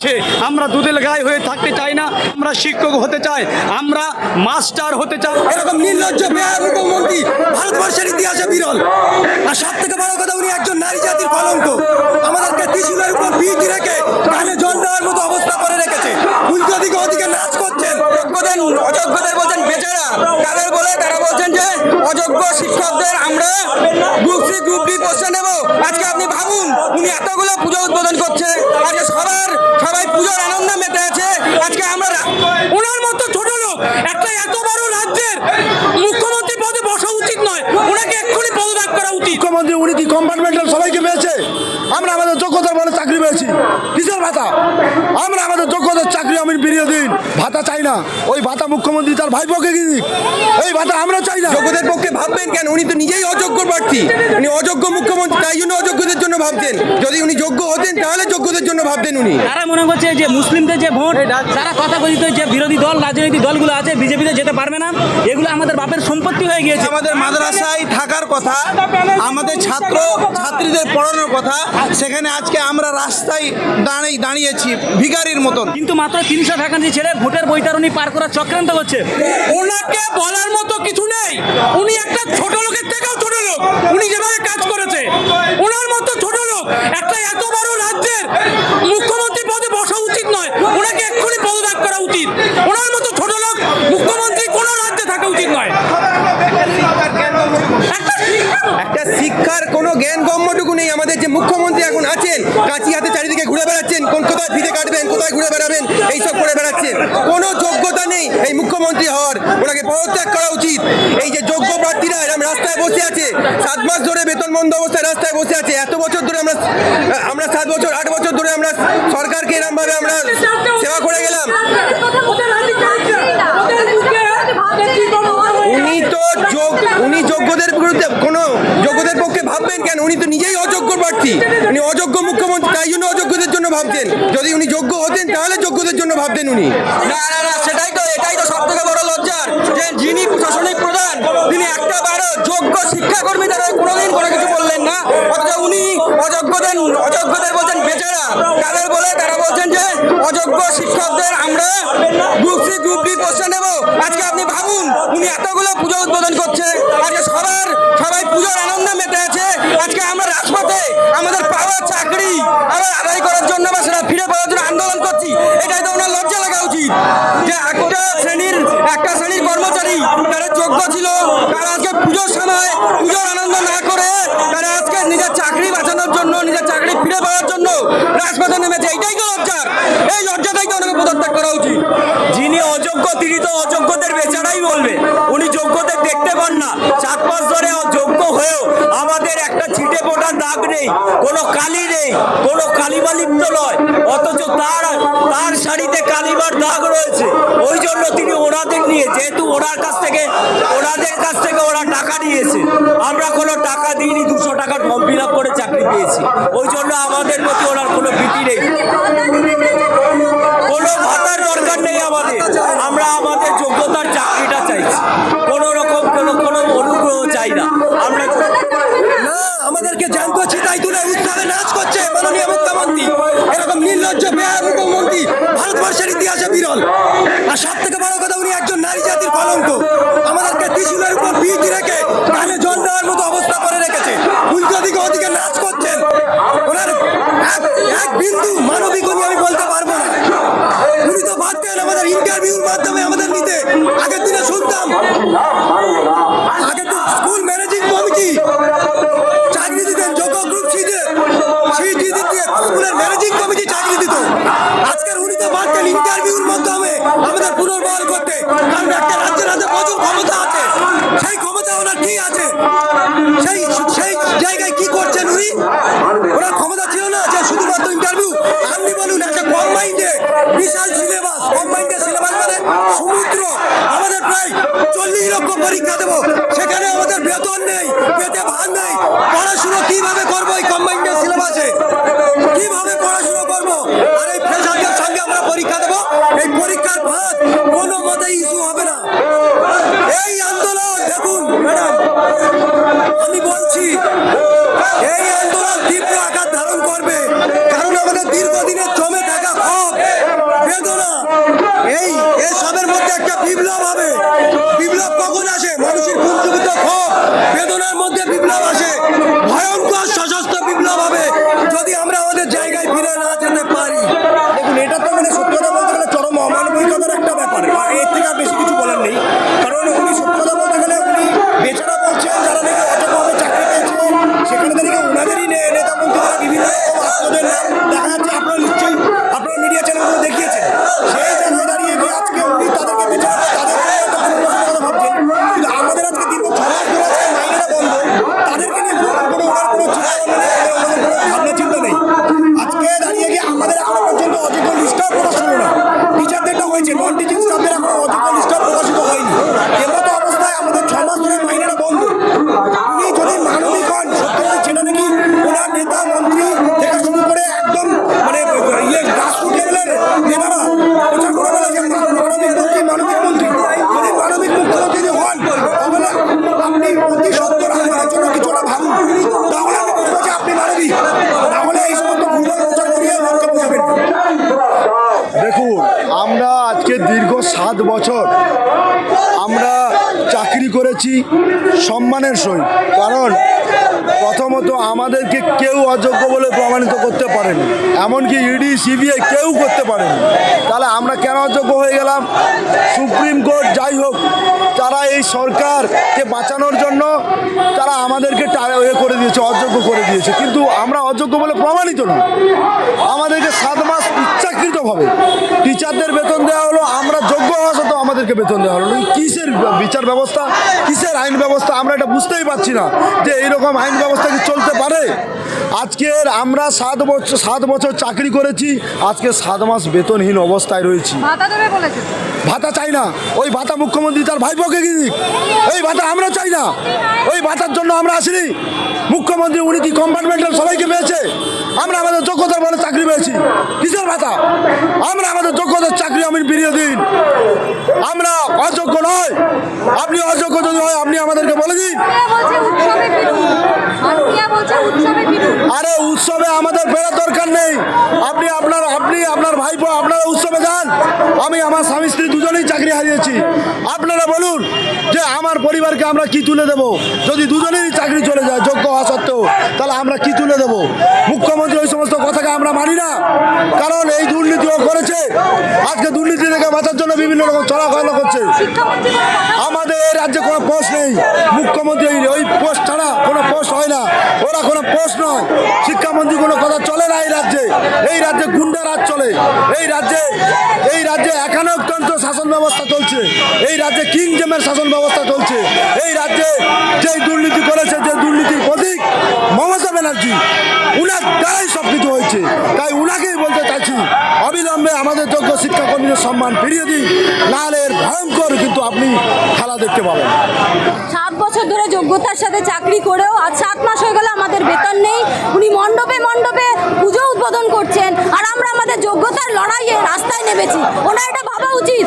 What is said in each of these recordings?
আছে। আমরা দুধের গায়ে হয়ে থাকতে চাই না, আমরা শিক্ষক হতে চাই, আমরা মাস্টার হতে চাই। এরকম নির্লজ্জ মুখ্যমন্ত্রী ভারতবর্ষের ইতিহাসে বিরল। আর সব থেকে বড় কথা, উনি একজন নারী জাতির কলঙ্ক। আমাদেরকে ত্রিশুলের উপর পিঠ রেখে জল দেওয়ার মতো অবস্থা করে রেখেছে। উল্টো দিকে, ওদিকে নাচ যোগ্যদের অযোগ্যদের বলছেন বেচারা। তাদের বলে? তারা বলছেন যে, অযোগ্য শিক্ষকদের আমরা গ্রুপ সি গ্রুপ ডি পোস্টে নেব। আজকে আপনি ভাবুন, উনি এতগুলো পুজো উদ্বোধন করছে। আজকে সবার, সবাই পুজোর আনন্দ মেতে আছে। আজকে আমরা ওনার মতো ছোট লোক, একটা এত বড় রাজ্যের মুখ্যমন্ত্রী পদে বসা উচিত নয়। ওনাকে এক্ষুনি পদত্যাগ করা উচিত। মুখ্যমন্ত্রী, উনি কি কম্পার্টমেন্টাল সবাইকে পেয়েছে আমরা আমাদের যোগ্যতার বলে চাকরি পেয়েছি কিসের ভাতা আমরা আমাদের যোগ্যতার চাকরি আমি ফিরিয়ে দিন ভাতা চাই না। ওই ভাতা মুখ্যমন্ত্রী তার ভাইপোকে কি দিক। এই ভাতা আমরা চাই না। যোগ্যদের পক্ষে ভাববেন কেন? উনি তো নিজেই অযোগ্য প্রার্থী। উনি অযোগ্য মুখ্যমন্ত্রী তাই জন্য অযোগ্যদের জন্য ভাবতেন যদি উনি যোগ্য হতেন তাহলে যোগ্যদের জন্য ভাবতেন উনি। তারা মনে করছে যে মুসলিমদের যে ভোট তারা কথা তথাকথিত যে বিরোধী দল রাজনৈতিক দলগুলো আছে বিজেপিতে যেতে পারবে না। এগুলো আমাদের বাপের সম্পত্তি হয়ে গিয়েছে। আমাদের মাদ্রাসায় থাকার কথা আমাদের ছাত্র ছাত্রীদের পড়ানোর কথা সেখানে আজকে আমরা রাস্তায় দাঁড়িয়ে দাঁড়িয়েছি ভিখারির মতন। কিন্তু মাত্র তিনশো ভ্যাকান্সি ছেড়ে ভোটের বৈতরণী পার করার চক্রান্ত করছে। ওনাকে বলার মতো কিছু নেই। উনি একটা ছোট লোকের থেকেও ছোট লোক। উনি যেভাবে কাজ করেছে, ওনার মতো ছোট লোক। একটা এত বড় রাজ্যের মুখ্যমন্ত্রী পদে বসা উচিত নয়। ওনাকে এক্ষুনি পদত্যাগ করা উচিত। ওনার মতো ছোট লোক মুখ্যমন্ত্রী কোনো রাজ্যে থাকা উচিত নয়। একটা শিক্ষার কোনো জ্ঞান গম্যটুকু নেই। আমাদের যে মুখ্যমন্ত্রী এখন আছেন কাঁচি হাতে চারিদিকে ঘুরে বেড়াচ্ছেন কোন কোথায় ফিতে কাটবেন, কোথায় ঘুরে বেড়াবেন, এইসব করে বেড়াচ্ছেন। কোনো যোগ্যতা নেই এই মুখ্যমন্ত্রী হওয়ার। ওনাকে পদত্যাগ করা উচিত। এই যে যোগ্য প্রার্থীরা এরকম রাস্তায় বসে আছে, সাত মাস ধরে বেতন বন্ধ অবস্থায় রাস্তায় বসে আছে, এত বছর ধরে আমরা আমরা সাত বছর, আট বছর ধরে আমরা সরকারকে এরকম ভাবে আমরা সেবা করে গেলাম। উনি তো যোগ উনি যোগ্যদের বিরুদ্ধে কোনো যোগ্যদের পক্ষে ভাববেন কেন? উনি তো নিজেই অযোগ্য প্রার্থী। উনি অযোগ্য মুখ্যমন্ত্রী তাই জন্য অযোগ্যদের জন্য ভাবতেন যদি উনি যোগ্য হতেন তাহলে যোগ্যদের জন্য ভাবতেন উনি। না না না সেটাই তো এটাই তো সব থেকে বড় লজ্জার। যে যিনি প্রশাসনিক প্রধান তিনি একটা বারো যোগ্য শিক্ষাকর্মীদের হয়ে কোনোদিন কোনো শিক্ষকদের আমরা গ্রুপ সি গ্রুপ ডি পোস্টে নেব। আজকে আপনি ভাবুন, উনি এতগুলো পুজো উদ্বোধন করছে। আজকে সবার, সবাই পুজোর আনন্দ মেতে আছে। আজকে আমরা রাজপথে আমাদের পাওয়া চাকরি আবার আদায় করার জন্য বা সেটা ফিরে পাওয়ার জন্য আন্দোলন করছি। এটাই তো ওনার লজ্জা লাগা উচিত। যে একটা শ্রেণির একটা শ্রেণির কর্মচারী, তারা যোগ্য ছিল, তারা আজকে পুজোর সময় পুজোর আনন্দ না করে তারা আজকে নিজের চাকরি বাঁচানোর জন্য, নিজের চাকরি ফিরে পাওয়ার জন্য রাজপথে নেমেছে। এইটাই তো লজ্জার এই লজ্জাটাই তো ওনাকে পদত্যাগ করা উচিত যিনি তিনি তো অযোগ্যদের বেচারাই বলবে। উনি যোগ্যদের দেখতে পান না। চার পাঁচ ধরে অযোগ্য হয়েও আমাদের একটা ছিটে ফোটার দাগ নেই, কোনো কালি নেই, কোনো কালিমা লিপ্ত নয়। অথচ তার তার শাড়িতে কালিমার দাগ রয়েছে। ওই জন্য তিনি ওনাদের নিয়ে, যেহেতু ওনার কাছ থেকে, ওনাদের কাছ থেকে ওরা টাকা নিয়েছে। আমরা কোনো টাকা দিইনি, দুশো টাকার ফর্ম ফিল করে চাকরি পেয়েছি। ওই জন্য আমাদের প্রতি ওনার কোনো ভীতি নেই। আমরা আমাদের যোগ্যতার চাকরিটা চাইছি। কোনো রকম কোনো কোনো অনুগ্রহ চাই না। আমরা না, আমাদেরকে জ্যান্ত তাই তুলে উৎসাহে নাচ করছে মাননীয় মুখ্যমন্ত্রী। এরকম নির্লজ্জ, বেহার মুখ্যমন্ত্রী ভারতবর্ষের ইতিহাসে বিরল। আর সব থেকে বড় কথা, উনি একজন নারী জাতির কলঙ্ক। আমাদেরকে ত্রিশুলের উপর পিঠ রেখে পরীক্ষা দেবো। সেখানে আমাদের বেতন নেই। বছর আমরা চাকরি করেছি সম্মানের সহিত। কারণ প্রথমত আমাদেরকে কেউ অযোগ্য বলে প্রমাণিত করতে পারেনি। এমনকি ইডি, সিবিআই কেউ করতে পারেনি। তাহলে আমরা কেন অযোগ্য হয়ে গেলাম? সুপ্রিম কোর্ট যাই হোক, তারা এই সরকারকে বাঁচানোর জন্য তারা আমাদেরকে এ করে দিয়েছে, অযোগ্য করে দিয়েছে। কিন্তু আমরা অযোগ্য বলে প্রমাণিত না আমাদেরকে সাত ইচ্ছাকৃতভাবে টিচারদের বেতন দেওয়া হলো আমরা যোগ্য হওয়া সত্ত্বেও আমাদেরকে বেতন দেওয়া হলো। কিসের বিচার ব্যবস্থা কিসের আইন ব্যবস্থা আমরা এটা বুঝতেই পারছি না যে এইরকম আইন ব্যবস্থা কি চলতে পারে। আজকের আমরা সাত বছর সাত বছর চাকরি করেছি আজকে সাত মাস বেতনহীন অবস্থায় রয়েছি। ভাতা চাই না। ওই ভাতা মুখ্যমন্ত্রী তার ভাইপোকে কি এই ভাতা আমরা চাই না। ওই ভাতার জন্য আমরা আসিনি। মুখ্যমন্ত্রী উনি কি কম্পার্টমেন্টাল সবাইকে পেয়েছে? আমরা আমাদের যোগ্যতার বলে চাকরি পেয়েছি। কিসের ভাতা? আমরা আমাদের যোগ্যতার চাকরি আমি ফিরিয়ে দিন আমরা অযোগ্য নয়। আপনি অযোগ্য যদি হয় আপনি আমাদেরকে বলে দিন। আরে উৎসবে আমাদের ফেরার দরকার নেই। আপনি আপনার আপনি আপনার ভাইপো আমি আমার স্বামী স্ত্রী দুজনেই চাকরি হারিয়েছি। আপনারা বলুন যে আমার পরিবারকে আমরা কি তুলে দেব? যদি দুজনেরই চাকরি চলে যায় যোগ্য হওয়া সত্ত্বেও তাহলে আমরা কি তুলে দেব? মুখ্যমন্ত্রী ওই সমস্ত কথাকে আমরা মানি না। কারণ এই দুর্নীতিও করেছে। আজকে দুর্নীতি থেকে বাঁচার জন্য বিভিন্ন রকম চলাফেরা করছে। আমাদের এই রাজ্যে কোনো পোস্ট নেই। মুখ্যমন্ত্রী ওই পোস্ট ছাড়া কোনো পোস্ট হয় ওরা কোনো প্রশ্ন, শিক্ষামন্ত্রী কোনো কথা চলে না এই রাজ্যে। এই রাজ্যে গুন্ডা রাজ চলে। এই রাজ্যে এই রাজ্যে একানকতন্ত্র শাসন ব্যবস্থা চলছে। এই রাজ্যে কিং জেমের শাসন ব্যবস্থা চলছে। এই রাজ্যে যেই দুর্নীতি করেছে, যে দুর্নীতির প্রতীক মমতা ব্যানার্জি, উনার দ্বারাই সব কিছু হয়েছে। তাই উনাকেই বলতে চাইছি, অবিলম্বে আমাদের যোগ্য শিক্ষাকর্মীদের সম্মান ফিরিয়ে দিন। নাহলে এর ভয়ঙ্কর কিন্তু আপনি খেলা দেখতে পাবেন। যোগ্যতার সাথে চাকরি করেও আজ সাত মাস হয়ে গেল আমাদের বেতন নেই। উনি মণ্ডপে মণ্ডপে পুজো উদ্বোধন করছেন। আর আমরা আমাদের যোগ্যতার লড়াইয়ে রাস্তায় নেমেছি ওনার এটা ভাবা উচিত।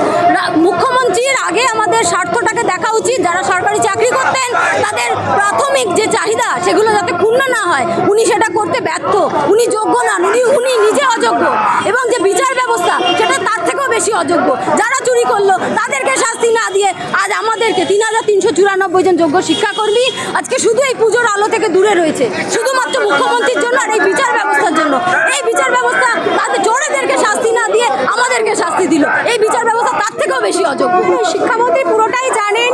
মুখ্যমন্ত্রীর আগে আমাদের স্বার্থটাকে দেখা উচিত। যারা সরকারি চাকরি করতেন, তাদের প্রাথমিক যে চাহিদা, সেগুলো যাতে ক্ষুণ্ণ না হয়, উনি সেটা করতে ব্যর্থ। উনি যোগ্য নন উনি উনি নিজে অযোগ্য। এবং যে বিচার ব্যবস্থা, সেটা তার থেকেও বেশি অযোগ্য। যারা চুরি করল, তাদেরকে শাস্তি না দিয়ে আজ আমাদেরকে তিন হাজার তিনশো চুরানব্বই জন যোগ্য শিক্ষাকর্মী আজকে শুধু এই পুজোর আলো থেকে দূরে রয়েছে। শুধুমাত্র মুখ্যমন্ত্রীর জন্য আর এই বিচার ব্যবস্থার জন্য। এই বিচার ব্যবস্থা তাদের চোরেদেরকে শাস্তি না দিয়ে আমাদেরকে শাস্তি দিল। এই বিচার ব্যবস্থা তার থেকেও বেশি অযোগ্য। শিক্ষামন্ত্রী পুরোটাই জানেন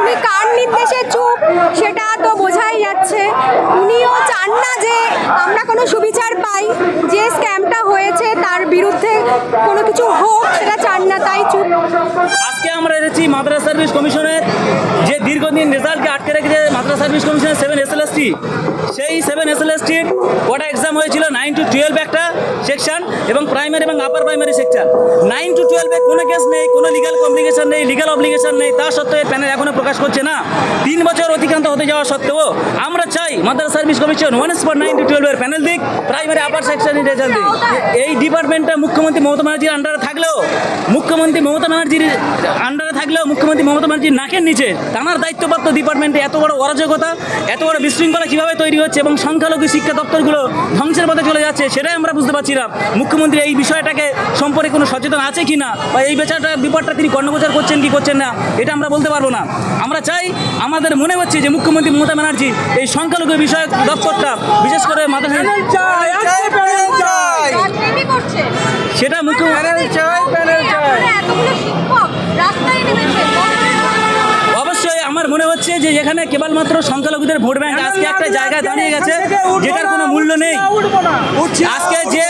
উনি কার নির্দেশে চুপ, সেটা তো বোঝাই যাচ্ছে। উনিও চান না যে আমরা কোনো সুবিচার পাই। যে স্ক্যামটা হয়েছে তার বিরুদ্ধে কোনো কিছু হোক সেটা চান না তাই চুপ। আজকে আমরা এসেছি মাদ্রাসা সার্ভিস কমিশনের যে দীর্ঘদিন রেজাল্টকে আটকে রেখেছে মাদ্রাসা সার্ভিস কমিশনের সেভেন এস এসএলএসটি সেই সেভেন এসএলএসটির কটা এক্সাম হয়েছিল? নাইন টু টুয়েলভ একটা সেকশন এবং প্রাইমারি এবং upper primary section nine to টুয়েলভে কোনো কেস নেই, কোনো লিগাল কমপ্লিকেশন নেই লিগাল অব্লিগেশন নেই। তা সত্ত্বেও প্যানেল এখনও প্রকাশ করছে না। তিন বছর অতিক্রান্ত হতে যাওয়া সত্ত্বেও আমরা চাই Madras service commission one spot nine to টুয়েলভের প্যানেল দিক প্রাইমারি আপার সেকশনের রেজাল্ট দিক। এই ডিপার্টমেন্টটা মুখ্যমন্ত্রী মমতা ব্যানার্জির আন্ডারে থাকলেও, মুখ্যমন্ত্রী মমতা ব্যানার্জির আন্ডারে থাকলেও মুখ্যমন্ত্রী মমতা ব্যানার্জির নাকের নিচে তানার দায়িত্বপ্রাপ্ত ডিপার্টমেন্টে এত বড় অরাজকতা, এত বড় বিশৃঙ্খলা কীভাবে তৈরি হচ্ছে এবং সংখ্যালঘু শিক্ষা দপ্তরগুলো ধ্বংসের পথে চলে যাচ্ছে, সেটাই আমরা বুঝতে পারছি না। মুখ্যমন্ত্রী এই বিষয়টাকে সম্পর্কে কোনো সচেতন আছে কি না? বা এই বেচারটা বিপদটা তিনি কর্ণপ্রচার করছেন কি করছেন না? এটা আমরা বলতে পারব না। আমরা চাই, আমাদের মনে হচ্ছে যে মুখ্যমন্ত্রী মমতা ব্যানার্জি এই সংখ্যালঘু বিষয়ক দপ্তরটা বিশেষ করে মাদ্রাসা সেটা মুখ্য আপনারা এতগুলো শিক্ষক রাস্তায় নেমেছে অবশ্যই আমার মনে হচ্ছে যে যেখানে কেবলমাত্র সংখ্যালঘুদের ভোট ব্যাংক আজকে একটা জায়গায় দাঁড়িয়ে গেছে যেটার কোনো মূল্য নেই। আজকে যে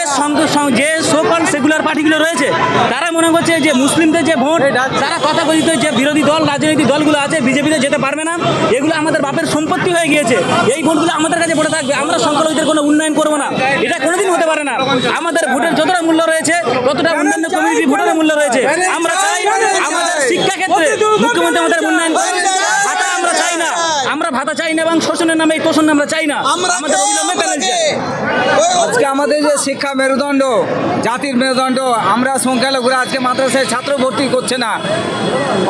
যে সকল সেকুলার পার্টিগুলো রয়েছে তারা মনে করছে যে মুসলিমদের যে ভোট তারা তথাকথিত যে বিরোধী দল রাজনৈতিক দলগুলো আছে বিজেপিতে যেতে পারবে না এগুলো আমাদের বাপের সম্পত্তি হয়ে গিয়েছে এই ভোটগুলো আমাদের কাছে পড়ে থাকবে আমরা সংখ্যালঘুদের কোনো উন্নয়ন করব না এটা কোনোদিন হতে পারে না আমাদের ভোটের যতটা মূল্য রয়েছে ততটা অন্যান্য কমিউনিটি ভোটের মূল্য রয়েছে আমরা চাই আমাদের শিক্ষা ক্ষেত্রে মুখ্যমন্ত্রী আমাদের উন্নয়ন আমরা চাই না। আমরা ভাতা চাই না এবং শোষণের নামে এই তোষণ আমরা চাই না। আমাদের অবিলম্বে প্যানেল আজকে আমাদের যে শিক্ষা মেরুদণ্ড জাতির মেরুদণ্ড আমরা সংখ্যালঘুরা আজকে মাদ্রাসায় ছাত্র ভর্তি করছে না।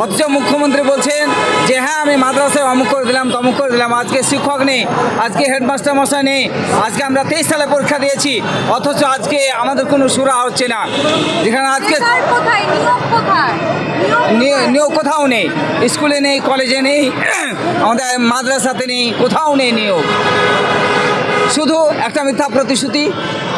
অথচ মুখ্যমন্ত্রী বলছেন যে হ্যাঁ আমি মাদ্রাসায় অমুক করে দিলাম তমুক করে দিলাম। আজকে শিক্ষক নেই আজকে হেডমাস্টার মশাই নেই আজকে আমরা তেইশ সালে পরীক্ষা দিয়েছি অথচ আজকে আমাদের কোনো সুরা হচ্ছে না। যেখানে আজকে নিয়োগ কোথাও নেই স্কুলে নেই কলেজে নেই আমাদের মাদ্রাসাতে নেই কোথাও নেই নিয়োগ শুধু একটা মিথ্যা প্রতিশ্রুতি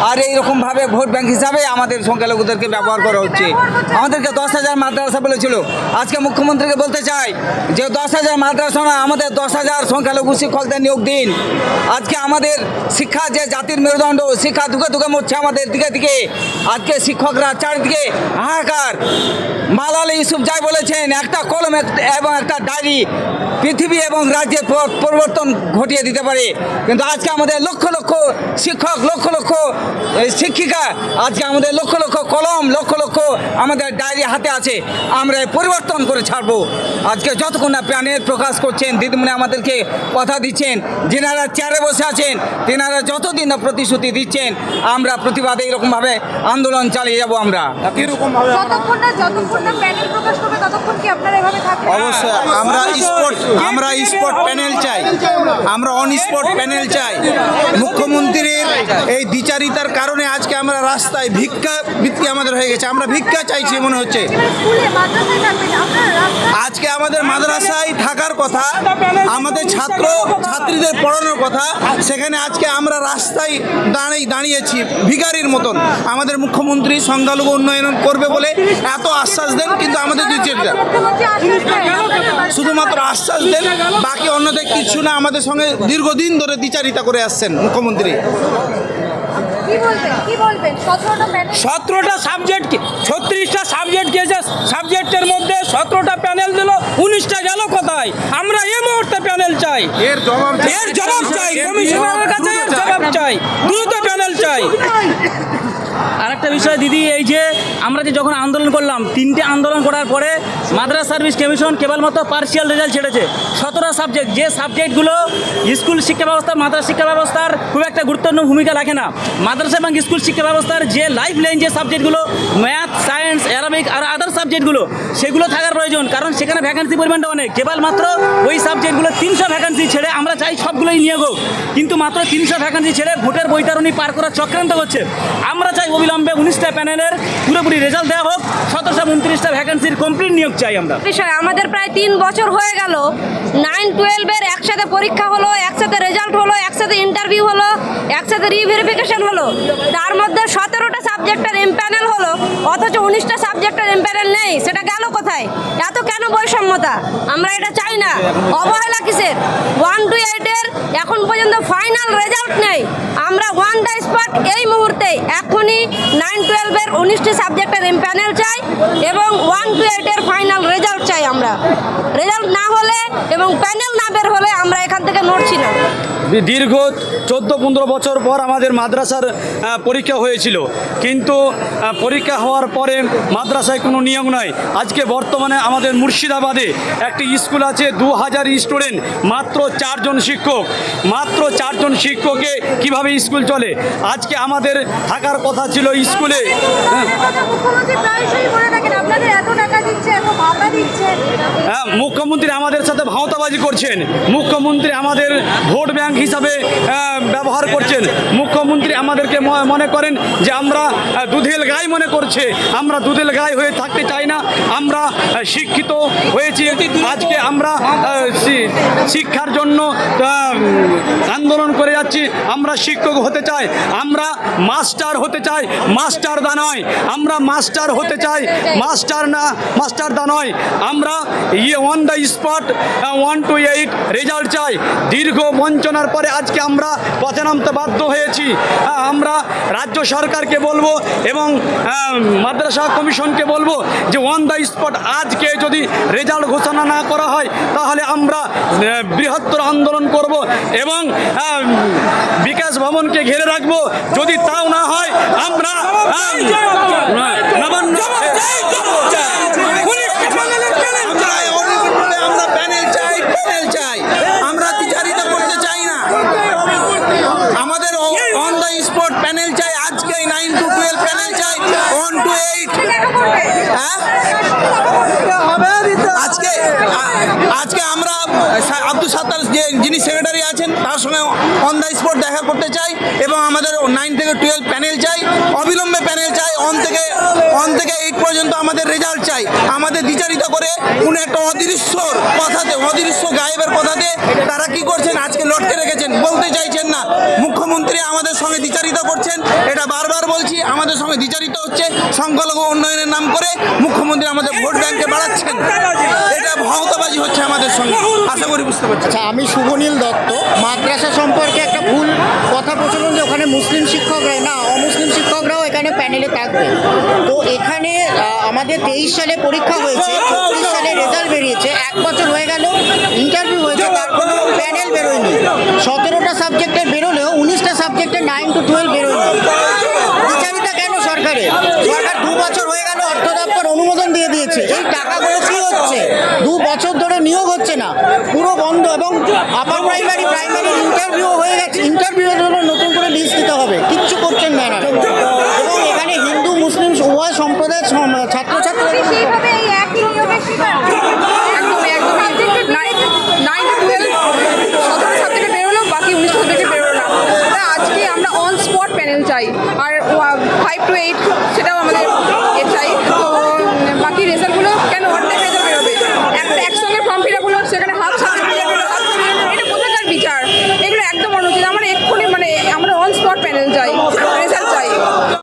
আর এইরকমভাবে ভোট ব্যাংক হিসাবে আমাদের সংখ্যালঘুদেরকে ব্যবহার করা হচ্ছে। আমাদেরকে দশ হাজার মাদ্রাসা বলেছিল। আজকে মুখ্যমন্ত্রীকে বলতে চাই যে দশ হাজার মাদ্রাসা না আমাদের দশ হাজার সংখ্যালঘু শিক্ষকদের নিয়োগ দিন। আজকে আমাদের শিক্ষা যে জাতির মেরুদণ্ড, শিক্ষা দুকে দুকে মরছে আমাদের দিকে দিকে। আজকে শিক্ষকরা চারিদিকে হাহাকার। মালাল ইউসুফ যাই বলেছেন, একটা কলম এবং একটা ডায়েরি পৃথিবী এবং রাজ্যের পর- পরিবর্তন ঘটিয়ে দিতে পারে। কিন্তু আজকে আমাদের লক্ষ লক্ষ শিক্ষক, লক্ষ লক্ষ শিক্ষিকা আজকে আমাদের লক্ষ লক্ষ কলম লক্ষ লক্ষ আমাদের ডায়েরি হাতে আছে। আমরা পরিবর্তন করে ছাড়বো। আজকে যতক্ষণ না প্রাণের প্রকাশ করছেন দিদিমণি আমাদেরকে কথা দিচ্ছেন যেনারা চেয়ারে বসে আছেন তেনারা যতদিন না প্রতিশ্রুতি দিচ্ছেন আমরা প্রতিবাদে এরকমভাবে আন্দোলন চালিয়ে যাব আমরা। যতক্ষণ না যতক্ষণ না প্যানেল প্রকাশ করবে ততক্ষণ কি আপনারা এভাবে থাকবেন? অবশ্যই আমরা স্পট আমরা স্পট প্যানেল চাই। আমরা অন স্পট প্যানেল চাই। মুখ্যমন্ত্রীর এই দ্বিচারিতার কারণে আজকে আমরা রাস্তায় ভিক্ষা ভিত্তি আমাদের হয়ে গেছে। আমরা ভিক্ষা চাইছি মনে হচ্ছে। আজকে আমাদের মাদ্রাসায় থাকার কথা, আমাদের ছাত্র, ছাত্রীদের পড়ানোর কথা, সেখানে আজকে আমরা রাস্তায় দাঁড়িয়ে দাঁড়িয়েছি ভিখারির মতন। আমাদের মুখ্যমন্ত্রী সংখ্যালঘু উন্নয়ন করবে বলে এত আশ্বাস দেন, কিন্তু আমাদের আপনারা শুধুমাত্র আশ্বাস দেন, বাকি অন্যদের কিছু না, আমাদের সঙ্গে দীর্ঘদিন ধরে দ্বিচারিতা করে আসছেন মুখ্যমন্ত্রী কি বলবেন কি বলবেন সতেরোটা সাবজেক্ট ছত্রিশটা সাবজেক্ট গিয়েছে সাবজেক্টের মধ্যে সতেরোটা প্যানেল দিল উনিশটা গেল কোথায়? আমরা এই মুহূর্তে প্যানেল চাই। এর এর জবাব চাই। কমিশনারের কাছে এর জবাব চাই। দ্রুত প্যানেল চাই। আরেকটা বিষয় দিদি, এই যে আমরা যে যখন আন্দোলন করলাম, তিনটে আন্দোলন করার পরে মাদ্রাস সার্ভিস কমিশন কেবলমাত্র পার্সিয়াল রেজাল্ট ছেড়েছে। সতেরো সাবজেক্ট যে সাবজেক্টগুলো স্কুল শিক্ষা ব্যবস্থা মাদ্রাসা শিক্ষা ব্যবস্থার খুব একটা গুরুত্বপূর্ণ ভূমিকা রাখে না। মাদ্রাসা এবং স্কুল শিক্ষা ব্যবস্থার যে লাইফ লাইন যে সাবজেক্টগুলো ম্যাথ সায়েন্স অ্যারাবিক আর আদার সাবজেক্টগুলো সেগুলো থাকার প্রয়োজন, কারণ সেখানে ভ্যাকান্সি পরিমাণটা অনেক। কেবলমাত্র ওই সাবজেক্টগুলো তিনশো ভ্যাকান্সি ছেড়ে আমরা চাই সবগুলোই নিয়োগ কিন্তু মাত্র তিনশো ভ্যাকান্সি ছেড়ে ভোটের বৈতরণী পার করার চক্রান্ত করছে আমরা চাই অবিলম্বে উনিশটা প্যানেলের পুরোপুরি রেজাল্ট দেওয়া হোক। সতেরোশো উনত্রিশটা ভ্যাকেন্সির কমপ্লিট নিয়োগ চাই আমরা। বিষয়, আমাদের প্রায় তিন বছর হয়ে গেল। নাইন টুয়েলভের একসাথে পরীক্ষা হলো, একসাথে রেজাল্ট হলো, একসাথে ইন্টারভিউ হলো, একসাথে রিভেরিফিকেশন হলো। তার মধ্যে সতেরোটা সাবজেক্টের এমপ্যানেল হলো? অথচ উনিশটা সাবজেক্টের এমপ্যানেল নেই, সেটা গেল কোথায়? এত কেন বৈষম্যতা? আমরা এটা চাই না। অবহেলা কিসের? ওয়ান টু এইটের এখন পর্যন্ত ফাইনাল রেজাল্ট নেই। আমরা ওয়ান দ্য স্পট এই মুহূর্তে এখনই নাইন টুয়েলভের উনিশটি সাবজেক্টের প্যানেল চাই এবং ওয়ান টু এইটের ফাইনাল রেজাল্ট চাই আমরা। রেজাল্ট না হলে এবং প্যানেল না বের হলে আমরা এখান থেকে নড়ছি না। দীর্ঘ চোদ্দ, পনেরো বছর পর আমাদের মাদ্রাসার পরীক্ষা হয়েছিল। কিন্তু পরীক্ষা হওয়ার পরে মাদ্রাসায় কোনো নিয়োগ নয় আজকে বর্তমানে আমাদের মুর্শিদাবাদে একটি স্কুল আছে দু হাজার স্টুডেন্ট মাত্র চারজন শিক্ষক। মাত্র চারজন শিক্ষকে কীভাবে স্কুল চলে? আজকে আমাদের থাকার কথা ছিল স্কুলে। হ্যাঁ, হ্যাঁ, মুখ্যমন্ত্রী আমাদের সাথে ভাওতাবাজি করছেন। মুখ্যমন্ত্রী আমাদের ভোট ব্যাংক হিসাবে ব্যবহার করছেন। মুখ্যমন্ত্রী আমাদেরকে মনে করেন যে আমরা দুধেল গাই মনে করছে। আমরা দুধেল গাই হয়ে থাকতে চাই না। আমরা শিক্ষিত হয়েছি। আজকে আমরা শিক্ষার জন্য আন্দোলন করে যাচ্ছি। আমরা শিক্ষক হতে চাই। আমরা মাস্টার হতে চাই। মাস্টার দা নয়। আমরা মাস্টার হতে চাই। মাস্টার না, মাস্টার দা নয়। আমরা ইয়ে on the spot one to eight result চাই। দীর্ঘ বঞ্চনার পরে আজকে আমরা পথে নামতে বাধ্য হয়েছি। আমরা রাজ্য সরকারকে বলব বলব এবং মাদ্রাসা কমিশনকে বলব যে অন দ্য স্পট আজকে যদি রেজাল্ট ঘোষণা না করা হয়, তাহলে আমরা বৃহত্তর আন্দোলন করব এবং বিকাশ ভবনকে ঘিরে রাখব। যদি তাও না হয়, আমরা করতে চাই না। আমাদের অন দ্য স্পট প্যানেল চাই। আজকে নাইন টু টুয়েলভ প্যানেল চাই ওয়ান টু এইট হ্যাঁ? আজকে আমরা আব্দুল সাত্তার যে যিনি সেক্রেটারি আছেন, তার সঙ্গে অন দ্য স্পট দেখা করতে চাই এবং আমাদের নাইন থেকে টুয়েলভ প্যানেল চাই। অবিলম্বে প্যানেল চাই অন থেকে অন থেকে এইট পর্যন্ত আমাদের রেজাল্ট চাই। আমাদের দ্বিচারিত করে কোনো একটা অদৃশ্যর কথাতে, অদৃশ্য গায়েবের কথাতে তারা কি করছেন? আজকে লটকে রেখেছেন। বলতে চাইছেন না। মুখ্যমন্ত্রী আমাদের সঙ্গে দ্বিচারিত করছেন। এটা বারবার বলছি, আমাদের সঙ্গে দ্বিচারিত হচ্ছে। সংখ্যালঘু উন্নয়নের নাম করে মুখ্যমন্ত্রী আমাদের ভোট ব্যাংকে বাড়াচ্ছেন। এটা ভাওতাবাজি হচ্ছে আমাদের সঙ্গে। আশা করি বুঝতে পারছি আচ্ছা আমি শুভনীল দত্ত। মাদ্রাসা সম্পর্কে একটা ভুল কথা প্রচলন যে ওখানে মুসলিম শিক্ষকরা না, অমুসলিম শিক্ষকরাও এখানে প্যানেলে থাকবে। তো এখানে আমাদের তেইশ সালে পরীক্ষা হয়েছে চব্বিশ সালে রেজাল্ট বেরিয়েছে। এক বছর হয়ে গেল ইন্টারভিউ হয়েছে তার কোনো প্যানেল বেরোয়নি। সতেরোটা সাবজেক্টের বেরোলেও, উনিশটা সাবজেক্টে নাইন টু টুয়েলভ বেরোয়নি। বিচারিতা কেন সরকারের? সরকার দু বছর হয়ে গেল অর্থ দপ্তর অনুমোদন দিয়ে হচ্ছে, এই টাকাগুলো কী হচ্ছে? দু বছর ধরে নিয়োগ হচ্ছে না। পুরো বন্ধ এবং আপার প্রাইমারি প্রাইমারি ইন্টারভিউ হয়ে গেছে। ইন্টারভিউর জন্য নতুন করে লিস্ট দিতে হবে। কিচ্ছু করছেন না এবং এখানে হিন্দু, মুসলিম উভয় সম্প্রদায়ের ছাত্রছাত্রীরা আমরা অন স্পট চাই। আর ফাইভ টু এইট সেটাও আমাদের চাই। তো বাকি রেজাল্টগুলো কেন অর্ধেক রেজাল্ট বেরোবে একটা একসঙ্গে ফর্ম ফিল আপ হলো, সেখানে হাফ সাবজেক্ট এটা কোথাকার বিচার? এগুলো একদম অনুচিত। আমরা এক্ষুনি মানে আমরা অন স্পট প্যানেল যাই।